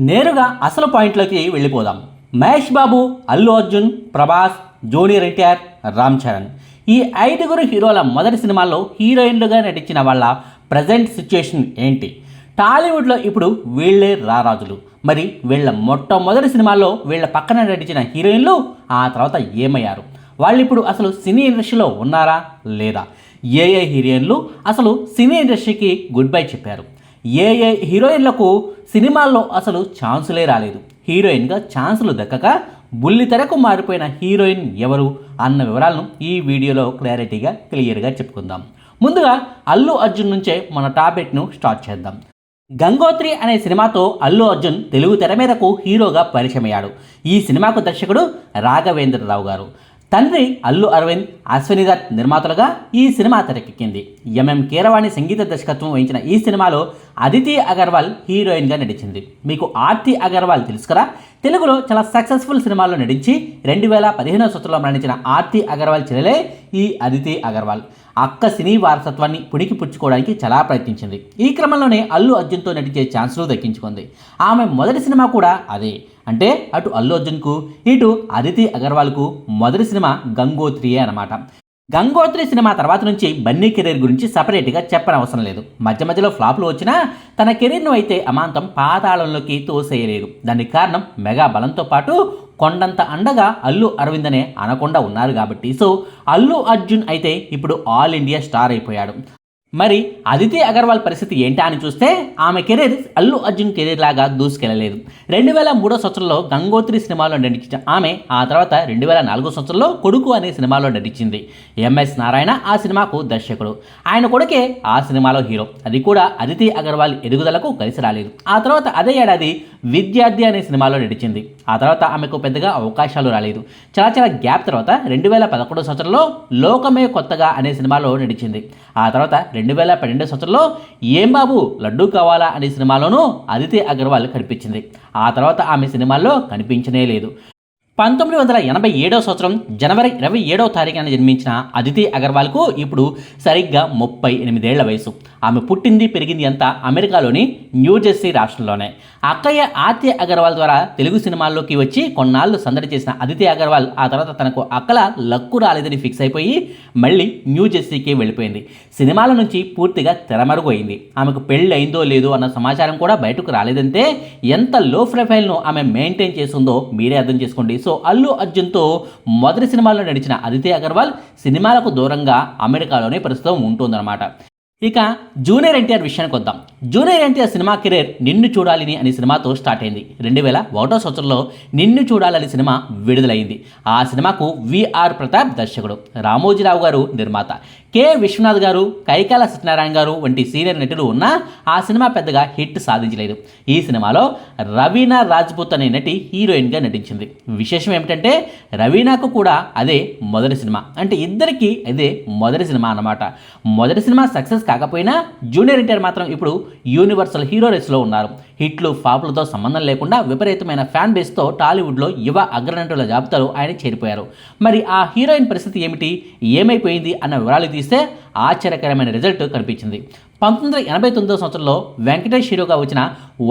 నేరుగా అసలు పాయింట్లోకి వెళ్ళిపోదాం. మహేష్ బాబు అల్లు అర్జున్ ప్రభాస్ జూనియర్ ఎన్టీఆర్ రామ్ చరణ్. ఈ ఐదుగురు హీరోల మొదటి సినిమాల్లో హీరోయిన్లుగా నటించిన వాళ్ళ ప్రజెంట్ సిచ్యుయేషన్ ఏంటి? టాలీవుడ్లో ఇప్పుడు వీళ్ళే రారాజులు. మరి వీళ్ళ మొట్టమొదటి సినిమాల్లో వీళ్ళ పక్కన నటించిన హీరోయిన్లు ఆ తర్వాత ఏమయ్యారు? వాళ్ళు ఇప్పుడు అసలు సినీ ఇండస్ట్రీలో ఉన్నారా? లేదా? ఏ ఏ హీరోయిన్లు అసలు సినీ ఇండస్ట్రీకి గుడ్ బై చెప్పారు? ఏ ఏ హీరోయిన్లకు సినిమాల్లో అసలు ఛాన్సులే రాలేదు. హీరోయిన్గా ఛాన్సులు దక్కక బుల్లి తెరకు మారిపోయిన హీరోయిన్ ఎవరు అన్న వివరాలను ఈ వీడియోలో క్లారిటీగా క్లియర్గా చెప్పుకుందాం. ముందుగా అల్లు అర్జున్ నుంచే మన టాపిక్ను స్టార్ట్ చేద్దాం. గంగోత్రి అనే సినిమాతో అల్లు అర్జున్ తెలుగు తెర మీదకు హీరోగా పరిచయమయ్యాడు. ఈ సినిమాకు దర్శకుడు రాఘవేంద్రరావు గారు. తండ్రి అల్లు అరవింద్ అశ్విని దత్ నిర్మాతలుగా ఈ సినిమా తెరకెక్కింది. ఎంఎం కీరవాణి సంగీత దర్శకత్వం వహించిన ఈ సినిమాలో అదితి అగర్వాల్ హీరోయిన్గా నటించింది. మీకు ఆర్తి అగర్వాల్ తెలుసు కదా తెలుగులో చాలా సక్సెస్ఫుల్ సినిమాల్లో నటించి రెండు వేల పదిహేనవ సంవత్సరంలో మరణించిన ఆర్తి అగర్వాల్ చెల్లెలే ఈ అదితి అగర్వాల్. అక్క సినీ వారసత్వాన్ని పుణికి పుచ్చుకోవడానికి చాలా ప్రయత్నించింది. ఈ క్రమంలోనే అల్లు అర్జున్తో నటించే ఛాన్సులు దక్కించుకుంది. ఆమె మొదటి సినిమా కూడా అదే. అంటే అటు అల్లు అర్జున్కు ఇటు అదితి అగర్వాల్కు మొదటి సినిమా గంగోత్రియే అనమాట గంగోత్రి సినిమా తర్వాత నుంచి బన్నీ కెరీర్ గురించి సపరేట్గా చెప్పనవసరం లేదు. మధ్య మధ్యలో ఫ్లాప్లు వచ్చినా తన కెరీర్ను అయితే అమాంతం పాతాళంలోకి తోసేయలేదు. దానికి కారణం మెగా బలంతో పాటు కొండంత అండగా అల్లు అరవింద్ అనే అనకుండా ఉన్నారు కాబట్టి. సో అల్లు అర్జున్ అయితే ఇప్పుడు ఆల్ ఇండియా స్టార్ అయిపోయాడు. మరి అదితి అగర్వాల్ పరిస్థితి ఏంటా అని చూస్తే ఆమె కెరీర్ అల్లు అర్జున్ కెరీర్ లాగా దూసుకెళ్ళలేదు. రెండు వేల మూడో సంవత్సరంలో గంగోత్రి సినిమాలో నటించిన ఆమె ఆ తర్వాత రెండు వేల నాలుగో సంవత్సరంలో కొడుకు అనే సినిమాలో నటించింది. ఎంఎస్ నారాయణ ఆ సినిమాకు దర్శకుడు. ఆయన కొడుకే ఆ సినిమాలో హీరో. అది కూడా అదితి అగర్వాల్ ఎదుగుదలకు కలిసి రాలేదు. ఆ తర్వాత అదే ఏడాది విద్యార్థి అనే సినిమాలో నటించింది. ఆ తర్వాత ఆమెకు పెద్దగా అవకాశాలు రాలేదు. చాలా చాలా గ్యాప్ తర్వాత రెండు వేల పదకొండో సంవత్సరంలో లోకమే కొత్తగా అనే సినిమాలో నటించింది. ఆ తర్వాత రెండు వేల పన్నెండో సంవత్సరంలో ఏం బాబు లడ్డూ కావాలా అనే సినిమాలోనూ అదితి అగర్వాల్ కనిపించింది. ఆ తర్వాత ఆమె సినిమాల్లో కనిపించనే లేదు. పంతొమ్మిది వందల ఎనభై ఏడవ సంవత్సరం జనవరి ఇరవై ఏడవ తారీఖున జన్మించిన అదితి అగర్వాల్కు ఇప్పుడు సరిగ్గా ముప్పై ఎనిమిదేళ్ళ వయసు. ఆమె పుట్టింది పెరిగింది అంతా అమెరికాలోని న్యూజెర్సీ రాష్ట్రంలోనే. అక్కయ్య ఆత్య అగర్వాల్ ద్వారా తెలుగు సినిమాల్లోకి వచ్చి కొన్నాళ్ళు సందడి చేసిన అదితి అగర్వాల్ ఆ తర్వాత తనకు అక్కల లక్కు రాలేదని ఫిక్స్ అయిపోయి మళ్ళీ న్యూజెర్సీకి వెళ్ళిపోయింది. సినిమాల నుంచి పూర్తిగా తెరమరుగు అయింది ఆమెకు పెళ్ళి అయిందో లేదో అన్న సమాచారం కూడా బయటకు రాలేదంటే ఎంత లో ప్రొఫైల్ను ఆమె మెయింటైన్ చేస్తుందో మీరే అర్థం చేసుకోండి. సో సో అల్లు అర్జున్తో మొదటి సినిమాలో నడిచిన అదితి అగర్వాల్ సినిమాలకు దూరంగా అమెరికాలోనే ప్రస్తుతం ఉంటుందన్నమాట. ఇక జూనియర్ ఎన్టీఆర్ విషయానికి వద్దాం. జూనియర్ ఎన్టీఆర్ సినిమా కెరీర్ నిన్ను చూడాలని అనే సినిమాతో స్టార్ట్ అయింది. రెండు వేల ఒకటో సంవత్సరంలో నిన్ను చూడాలని సినిమా విడుదలైంది. ఆ సినిమాకు విఆర్ ప్రతాప్ దర్శకుడు రామోజీరావు గారు నిర్మాత కె విశ్వనాథ్ గారు కైకాల సత్యనారాయణ గారు వంటి సీనియర్ నటులు ఉన్నా ఆ సినిమా పెద్దగా హిట్ సాధించలేదు. ఈ సినిమాలో రవీనా రాజ్పుత్ అనే నటి హీరోయిన్గా నటించింది. విశేషం ఏమిటంటే రవీనాకు కూడా అదే మొదటి సినిమా. అంటే ఇద్దరికీ అదే మొదటి సినిమా అన్నమాట. మొదటి సినిమా సక్సెస్ కాకపోయినా జూనియర్ ఎన్టీఆర్ మాత్రం ఇప్పుడు యూనివర్సల్ హీరో రేస్లో ఉన్నారు. హిట్లు ఫ్లాప్లతో సంబంధం లేకుండా విపరీతమైన ఫ్యాన్ బేస్తో టాలీవుడ్లో యువ అగ్రనటుల జాబితాలో ఆయన చేరిపోయారు. మరి ఆ హీరోయిన్ పరిస్థితి ఏమిటి? ఏమైపోయింది అన్న వివరాలు తీస్తే ఆశ్చర్యకరమైన రిజల్ట్ కనిపించింది. పంతొమ్మిది వందల ఎనభై తొమ్మిదో సంవత్సరంలో వెంకటేష్ హీరోగా వచ్చిన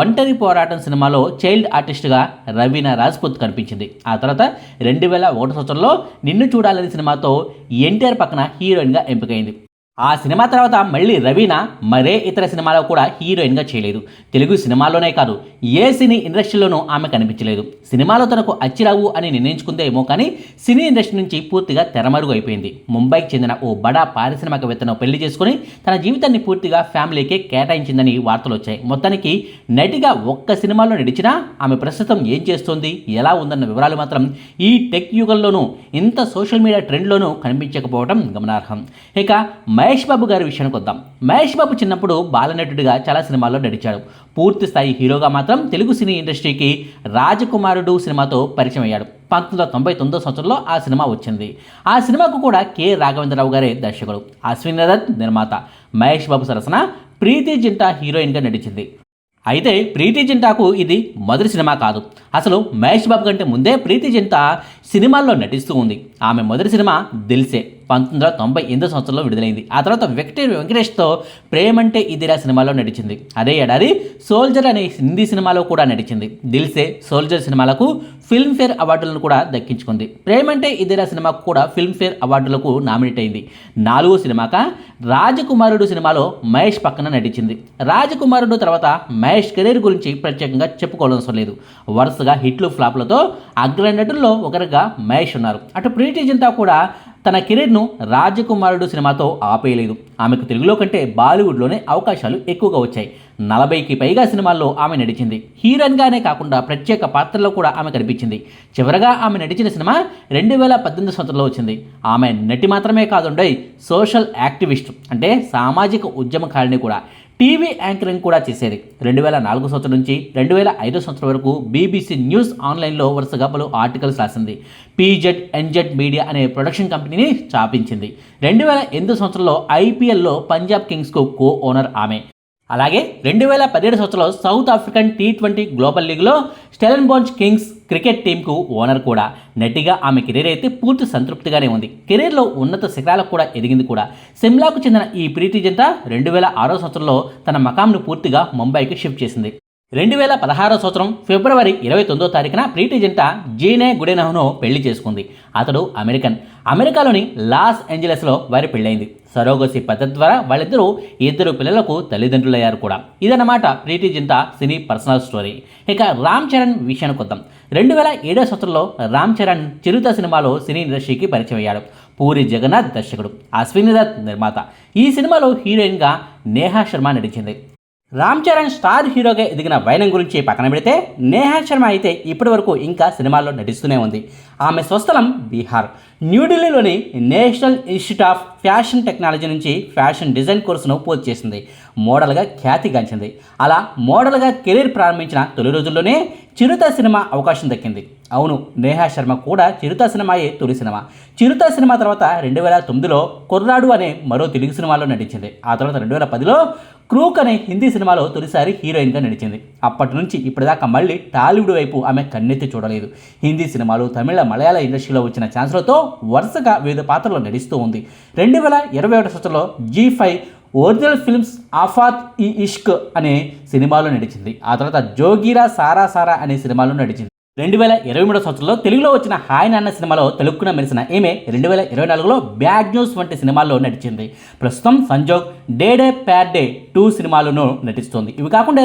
ఒంటరి పోరాటం సినిమాలో చైల్డ్ ఆర్టిస్ట్గా రవీనా రాజ్పుత్ కనిపించింది. ఆ తర్వాత రెండు వేల ఒకటి సంవత్సరంలో నిన్ను చూడాలని సినిమాతో ఎన్టీఆర్ పక్కన హీరోయిన్గా ఎంపికైంది. ఆ సినిమా తర్వాత మళ్ళీ రవీణ మరే ఇతర సినిమాలో కూడా హీరోయిన్గా చేయలేదు. తెలుగు సినిమాలోనే కాదు ఏ సినీ ఇండస్ట్రీలోనూ ఆమె కనిపించలేదు. సినిమాలో తనకు అచ్చిరావు అని నిర్ణయించుకుందేమో కానీ సినీ ఇండస్ట్రీ నుంచి పూర్తిగా తెరమరుగు అయిపోయింది. ముంబైకి చెందిన ఓ బడా పారిశ్రామికవేత్తను పెళ్ళి చేసుకుని తన జీవితాన్ని పూర్తిగా ఫ్యామిలీకే కేటాయించిందని వార్తలు వచ్చాయి. మొత్తానికి నటిగా ఒక్క సినిమాలో నడిచినా ఆమె ప్రస్తుతం ఏం చేస్తోంది ఎలా ఉందన్న వివరాలు మాత్రం ఈ టెక్ యుగంలోనూ ఇంత సోషల్ మీడియా ట్రెండ్లోనూ కనిపించకపోవడం గమనార్హం. ఇక మహేష్ బాబు గారి విషయానికి వద్దాం. మహేష్ బాబు చిన్నప్పుడు బాలనటుడిగా చాలా సినిమాల్లో నటించాడు. పూర్తి స్థాయి హీరోగా మాత్రం తెలుగు సినీ ఇండస్ట్రీకి రాజకుమారుడు సినిమాతో పరిచయం అయ్యాడు పంతొమ్మిది వందల తొంభై తొమ్మిదో సంవత్సరంలో ఆ సినిమా వచ్చింది. ఆ సినిమాకు కూడా కె. రాఘవేంద్రరావు గారే దర్శకుడు. అశ్విన్ దత్ నిర్మాత. మహేష్ బాబు సరసన ప్రీతి జింటా హీరోయిన్గా నటించింది. అయితే ప్రీతి జింటాకు ఇది మొదటి సినిమా కాదు. అసలు మహేష్ బాబు కంటే ముందే ప్రీతి జింటా సినిమాల్లో నటిస్తూ ఉంది. ఆమె మొదటి సినిమా దిల్సే. పంతొమ్మిది వందల తొంభై ఎనిమిది సంవత్సరంలో విడుదలైంది. ఆ తర్వాత వెంకటే వెంకటేష్తో ప్రేమంటే ఇదిరా సినిమాలో నటించింది. అదే ఏడాది సోల్జర్ అనే హిందీ సినిమాలో కూడా నటించింది. దిల్సే సోల్జర్ సినిమాలకు ఫిల్మ్ఫేర్ అవార్డులను కూడా దక్కించుకుంది. ప్రేమంటే ఇదిరా సినిమాకు కూడా ఫిల్మ్ఫేర్ అవార్డులకు నామినేట్ అయింది. నాలుగో సినిమాక రాజకుమారుడు సినిమాలో మహేష్ పక్కన నటించింది. రాజకుమారుడు తర్వాత మహేష్ కెరీర్ గురించి ప్రత్యేకంగా చెప్పుకోవాల్సిన లేదు. వరుసగా హిట్లు ఫ్లాప్లతో అగ్ర నటుల్లో ఒకరిగా మహేష్ ఉన్నారు. అటు ప్రీతి జింతా కూడా తన కెరీర్ను రాజకుమారుడు సినిమాతో ఆపేయలేదు. ఆమెకు తెలుగులో కంటే బాలీవుడ్లోనే అవకాశాలు ఎక్కువగా వచ్చాయి. నలభైకి పైగా సినిమాల్లో ఆమె నటించింది. హీరోయిన్గానే కాకుండా ప్రత్యేక పాత్రలో కూడా ఆమె కనిపించింది. చివరగా ఆమె నటించిన సినిమా రెండు వేల పద్దెనిమిది సంవత్సరంలో వచ్చింది. ఆమె నటి మాత్రమే కాదుండే సోషల్ యాక్టివిస్ట్ అంటే సామాజిక ఉద్యమకారిణి కూడా. టీవీ యాంకరింగ్ కూడా చేసేది. రెండు వేల నాలుగు సంవత్సరం నుంచి రెండు వేల ఐదో సంవత్సరం వరకు బీబీసీ న్యూస్ ఆన్లైన్లో వరుసగా పలు ఆర్టికల్స్ రాసింది. P Z N Z media అనే ప్రొడక్షన్ కంపెనీని స్థాపించింది. రెండు వేల ఎనిమిది సంవత్సరంలో ఐపీఎల్లో పంజాబ్ కింగ్స్కు కో ఓనర్ ఆమె. అలాగే రెండు వేల పదిహేడు సంవత్సరంలో South African T twenty global లీగ్లో స్టెలన్ బాంచ్ కింగ్స్ క్రికెట్ టీంకు ఓనర్ కూడా. నటిగా ఆమె కెరీర్ అయితే పూర్తి సంతృప్తిగానే ఉంది. కెరీర్లో ఉన్నత శిఖరాలకు కూడా ఎదిగింది కూడా. సిమ్లాకు చెందిన ఈ ప్రీతి జంట రెండు వేల ఆరో సంవత్సరంలో తన మకాంను పూర్తిగా ముంబైకి షిఫ్ట్ చేసింది. రెండు వేల పదహారో సంవత్సరం ఫిబ్రవరి ఇరవై తొమ్మిదో తారీఖున ప్రీతి జంట జీనే గుడెనహ్ను పెళ్ళి చేసుకుంది. అతడు అమెరికన్. అమెరికాలోని లాస్ ఏంజలస్లో వారి పెళ్ళైంది సరోగసి పద్ధతి ద్వారా వాళ్ళిద్దరూ ఇద్దరు పిల్లలకు తల్లిదండ్రులయ్యారు కూడా. ఇదన్నమాట Preity Zinta cine personal story. ఇక రామ్ చరణ్ విషయానికి వద్దాం. రెండు వేల ఏడో సంవత్సరంలో రామ్ చరణ్ చిరుత సినిమాలో సినీ ఇండస్ట్రీకి పరిచయం అయ్యాడు పూరి జగన్నాథ్ దర్శకుడు. అశ్విని దత్ నిర్మాత. ఈ సినిమాలో హీరోయిన్గా నేహా శర్మ నటించింది. రామ్ చరణ్ స్టార్ హీరోగా ఎదిగిన వైనం గురించి పక్కన పెడితే నేహా శర్మ అయితే ఇప్పటి వరకు ఇంకా సినిమాల్లో నటిస్తూనే ఉంది. ఆమె స్వస్థలం బీహార్. న్యూఢిల్లీలోని National Institute of Fashion Technology నుంచి ఫ్యాషన్ డిజైన్ కోర్సును పూర్తి చేసింది. మోడల్గా ఖ్యాతిగాంచింది అలా మోడల్గా కెరీర్ ప్రారంభించిన తొలి రోజుల్లోనే చిరుత సినిమా అవకాశం దక్కింది. అవును నేహా శర్మ కూడా చిరుత సినిమాయే తొలి సినిమా. చిరుత సినిమా తర్వాత రెండు వేల తొమ్మిదిలో కుర్రాడు అనే మరో తెలుగు సినిమాలో నటించింది. ఆ తర్వాత రెండు వేల పదిలో క్రూక్ అనే హిందీ సినిమాలో తొలిసారి హీరోయిన్గా నడిచింది. అప్పటి నుంచి ఇప్పటిదాకా మళ్ళీ టాలీవుడ్ వైపు ఆమె కన్నెత్తి చూడలేదు. హిందీ సినిమాలు తమిళ మలయాళ ఇండస్ట్రీలో వచ్చిన ఛాన్స్లతో వరుసగా వివిధ పాత్రలు నటిస్తూ ఉంది. రెండు వేల ఇరవై ఒకటి సంవత్సరంలో Zee five original films Aafat e Ishq అనే సినిమాలో నడిచింది ఆ తర్వాత జోగిరా సారా సారా అనే సినిమాలో నడిచింది రెండు వేల ఇరవై మూడో సంవత్సరంలో తెలుగులో వచ్చిన హాయ్ నాన్న సినిమాలో తెలుగున మెరిసిన ఈమె రెండు వేల ఇరవై నాలుగులో బ్యాడ్ న్యూస్ వంటి సినిమాల్లో నటించింది. ప్రస్తుతం సంజోగ్ డే డే ప్యాడ్ డే టూ సినిమాలను నటిస్తుంది. ఇవి కాకుండా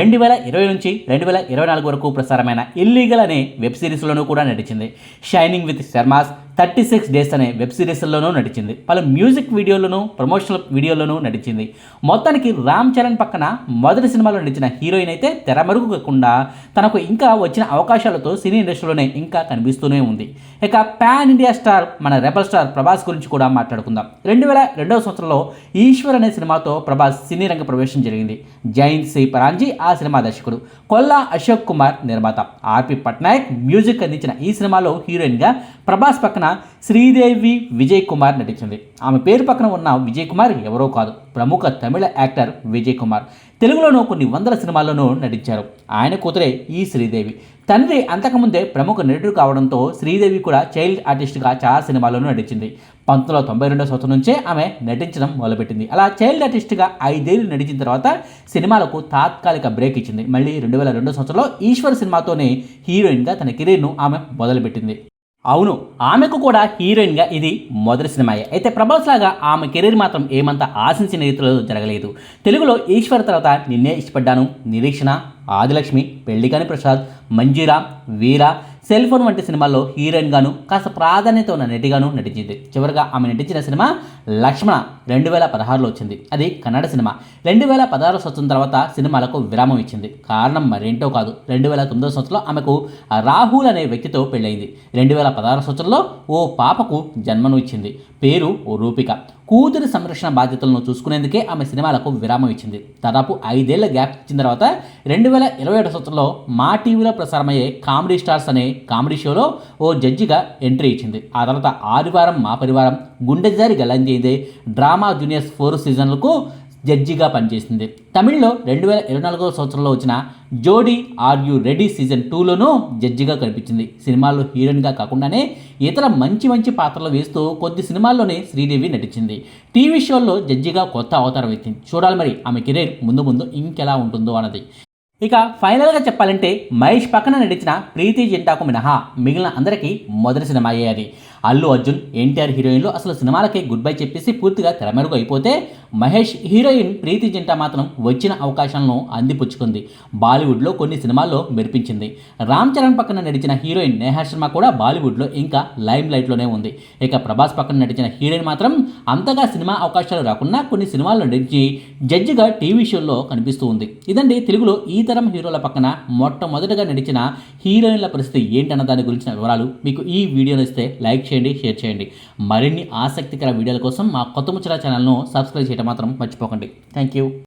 రెండు వేల ఇరవై నుంచి రెండు వేల ఇరవై నాలుగు వరకు ప్రసారమైన ఇల్లీగల్ అనే వెబ్ సిరీస్లోనూ కూడా నటించింది. Shining with Sharmas thirty six days అనే వెబ్ సిరీస్లోనూ నటించింది పలు మ్యూజిక్ వీడియోలను ప్రమోషనల్ వీడియోలను నటించింది మొత్తానికి రామ్ చరణ్ పక్కన మొదటి సినిమాలో నటించిన హీరోయిన్ అయితే తెరమరుగు కాకుండా తనకు ఇంకా వచ్చిన అవకాశాలతో సినీ ఇండస్ట్రీలోనే ఇంకా కనిపిస్తూనే ఉంది. ఇక పాన్ ఇండియా స్టార్ మన రెబల్ స్టార్ ప్రభాస్ గురించి కూడా మాట్లాడుకుందాం. రెండు వేల రెండవ సంవత్సరంలో ఈశ్వర్ అనే సినిమాతో ప్రభాస్ సినీ రంగ ప్రవేశం జరిగింది. జైన్ సి పరాంజీ ఆ సినిమా దర్శకుడు. కొల్లా అశోక్ కుమార్ నిర్మాత. ఆర్పి పట్నాయక్ మ్యూజిక్ అందించిన ఈ సినిమాలో హీరోయిన్గా ప్రభాస్ పక్కన శ్రీదేవి విజయ్ కుమార్ నటించింది. ఆమె పేరు పక్కన ఉన్న విజయ్ కుమార్ ఎవరో కాదు. ప్రముఖ తమిళ యాక్టర్ విజయ్ కుమార్. తెలుగులోనూ కొన్ని వందల సినిమాల్లోనూ నటించారు. ఆయన కూతురే ఈ శ్రీదేవి. తండ్రి అంతకుముందే ప్రముఖ నటుడు కావడంతో శ్రీదేవి కూడా చైల్డ్ ఆర్టిస్ట్గా చాలా సినిమాల్లోనూ నటించింది. పంతొమ్మిది వందల తొంభై రెండో సంవత్సరం నుంచే ఆమె నటించడం మొదలుపెట్టింది. అలా చైల్డ్ ఆర్టిస్ట్గా ఐదేళ్ళు నటించిన తర్వాత సినిమాలకు తాత్కాలిక బ్రేక్ ఇచ్చింది. మళ్ళీ రెండు వేల రెండో సంవత్సరంలో ఈశ్వర్ సినిమాతోనే హీరోయిన్గా తన కెరీర్ను ఆమె మొదలుపెట్టింది. అవును ఆమెకు కూడా హీరోయిన్గా ఇది మొదటి సినిమాయే. అయితే ప్రభాస్ లాగా ఆమె కెరీర్ మాత్రం ఏమంత ఆశించిన రీతిలో జరగలేదు. తెలుగులో ఈశ్వర్ తర్వాత నిన్నే ఇష్టపడ్డాను. నిరీక్షణ ఆదిలక్ష్మి పెళ్ళికాని ప్రసాద్ మంజీరా వీర సెల్ ఫోన్ వంటి సినిమాల్లో హీరోయిన్గాను కాస్త ప్రాధాన్యత ఉన్న నటిగాను నటించింది. చివరిగా ఆమె నటించిన సినిమా లక్ష్మణ రెండు వేల పదహారులో వచ్చింది. అది కన్నడ సినిమా. రెండు వేల పదహారు సంవత్సరం తర్వాత సినిమాలకు విరామం ఇచ్చింది. కారణం మరేంటో కాదు. రెండు వేల తొమ్మిదో సంవత్సరంలో ఆమెకు రాహుల్ అనే వ్యక్తితో పెళ్ళయింది. రెండు వేల పదహారు సంవత్సరంలో ఓ పాపకు జన్మను ఇచ్చింది. పేరు ఓ రూపిక. కూతురి సంరక్షణ బాధ్యతలను చూసుకునేందుకే ఆమె సినిమాలకు విరామం ఇచ్చింది. దాదాపు ఐదేళ్ళ గ్యాప్ ఇచ్చిన తర్వాత రెండు వేల ఇరవై ఏడు సంవత్సరంలో మా టీవీలో ప్రసారమయ్యే కామెడీ స్టార్స్ అనే కామెడీ షోలో ఓ జడ్జిగా ఎంట్రీ ఇచ్చింది. ఆ తర్వాత Aadivaram Maa Parivaram Gundejaari Gallanthayyinde drama juniors four సీజన్లకు జడ్జిగా పనిచేసింది. తమిళ్ళో రెండు వేల ఇరవై నాలుగో సంవత్సరంలో వచ్చిన Jodi are you ready season టూలోనూ జడ్జిగా కనిపించింది. సినిమాల్లో హీరోయిన్గా కాకుండానే ఇతర మంచి మంచి పాత్రలు వేస్తూ కొద్ది సినిమాల్లోనే శ్రీదేవి నటించింది. టీవీ షోల్లో జడ్జిగా కొత్త అవతారం ఎత్తింది. చూడాలి మరి ఆమె కెరీర్ ముందు ముందు ఇంకెలా ఉంటుందో అన్నది. ఇక ఫైనల్గా చెప్పాలంటే మహేష్ పక్కన నడిచిన ప్రీతి జింటాకు మినహా మిగిలిన అందరికీ మొదటి సినిమా అయ్యేది అల్లు అర్జున్ ఎన్టీఆర్ హీరోయిన్లు అసలు సినిమాలకే గుడ్ బై చెప్పేసి పూర్తిగా తెరమెరుగు అయిపోతే మహేష్ హీరోయిన్ ప్రీతి జింటా మాత్రం వచ్చిన అవకాశాలను అందిపుచ్చుకుంది. బాలీవుడ్లో కొన్ని సినిమాల్లో మెరిపించింది. రామ్ చరణ్ పక్కన నడిచిన హీరోయిన్ నేహా శర్మ కూడా బాలీవుడ్లో ఇంకా లైమ్ లైట్లోనే ఉంది. ఇక ప్రభాస్ పక్కన నడిచిన హీరోయిన్ మాత్రం అంతగా సినిమా అవకాశాలు రాకుండా కొన్ని సినిమాల్లో నడిచి జడ్జిగా టీవీ షోల్లో కనిపిస్తూ ఉంది. ఇదండి తెలుగులో ఈ తరం హీరోల పక్కన మొట్టమొదటిగా నడిచిన హీరోయిన్ల పరిస్థితి ఏంటన్న దాని గురించిన వివరాలు మీకు ఈ వీడియోని ఇస్తే లైక్ చేయండి షేర్ చేయండి. మరిన్ని ఆసక్తికర వీడియోల కోసం మా కొత్త ముచ్చల ఛానల్ను సబ్స్క్రైబ్ చేయడం మాత్రం మర్చిపోకండి. Thank you